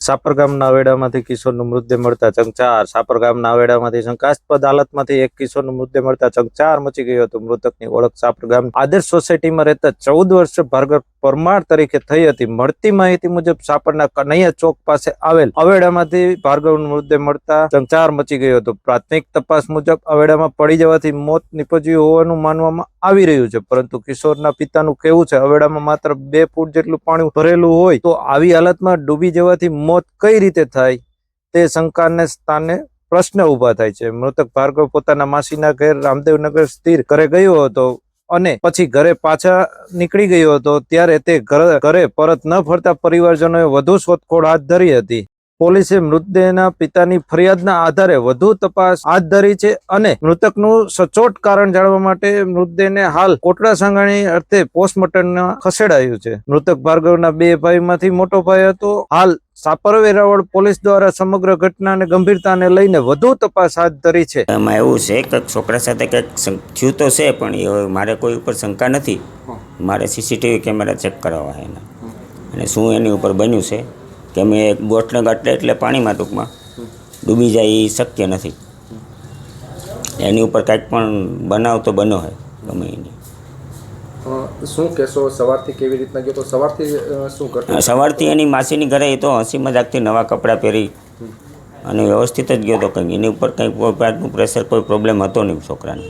સાપર ગામના આવેડામાંથી કિશોરનો મૃતદેહ મળતા ચંગચાર સાપર ગામના આવેડામાંથી શંકાસ્પદ હાલતમાંથી એક કિશોરનો મૃતદેહ મળતા ચંગચાર મચી ગયો હતો. મૃતકની ઓળખ સાપર ગામ આદર્શ સોસાયટીમાં રહેતા ચૌદ વર્ષ ભાર્ગવ પરમાર તરીકે થઈ હતી. મળતી માહિતી મુજબ સાપરના કનૈયા ચોક પાસે આવેલ અવેડામાંથી ભાર્ગવનો મૃતદેહ મળતા ચંગચાર મચી ગયો હતો. પ્રાથમિક તપાસ મુજબ અવેડામાં પડી જવાથી મોત નીપજ્યું હોવાનું માનવામાં આવી રહ્યું છે. પરંતુ કિશોરના પિતાનું કહેવું છે અવેડામાં માત્ર બે ફૂટ જેટલું પાણી ભરેલું હોય તો આવી હાલતમાં ડૂબી જવાથી મોત કઈ રીતે થાય તે શંકાને સ્થાને પ્રશ્ન ઊભા થાય છે. મૃતક ભાર્ગવ પોતાના માસીના ઘેર રામદેવનગર સ્થિર ઘરે ગયો હતો અને પછી ઘરે પાછા નીકળી ગયો હતો. ત્યારે તે ઘરે પરત ન ફરતા પરિવારજનોએ વધુ શોધખોળ હાથ ધરી હતી. પોલીસે મૃતદેહના પિતાની ફરિયાદના આધારે વધુ તપાસ હાથ ધરી છે અને મૃતકનું સચોટ કારણ જાણવા માટે મૃતદેહને હાલ કોટડા સાંગાણી અર્થે પોસ્ટમોર્ટમમાં ખસેડાયું છે. મૃતક ભાર્ગવના બે ભાઈમાંથી મોટો ભાઈ હતો. હાલ સાપર વેરાવળ પોલીસ દ્વારા સમગ્ર ઘટનાને ગંભીરતાને લઈને વધુ તપાસ હાથ ધરી છે. એમાં એવું છે કે છોકરા સાથે કંઈક થયું તો છે પણ એ મારે કોઈ ઉપર શંકા નથી. મારે સીસીટીવી કેમેરા ચેક કરાવવા એના. અને શું એની ઉપર બન્યું છે કે મેં એક બોટને એટલે પાણીમાં ટૂંકમાં ડૂબી જાય એ શક્ય નથી. એની ઉપર કાંઈક પણ બનાવ તો બનો હોય ગમે એની શું કહેશો સવારથી કેવી રીતના ગયો? તો સવારથી શું કરતો? સવારથી એની માસીની ઘરે એ તો હસી મજાકથી નવા કપડાં પહેરી અને વ્યવસ્થિત જ ગયો હતો કંઈક એની ઉપર કંઈક કોઈ જાતનું પ્રેશર કોઈ પ્રોબ્લેમ હતો નહીં છોકરાને.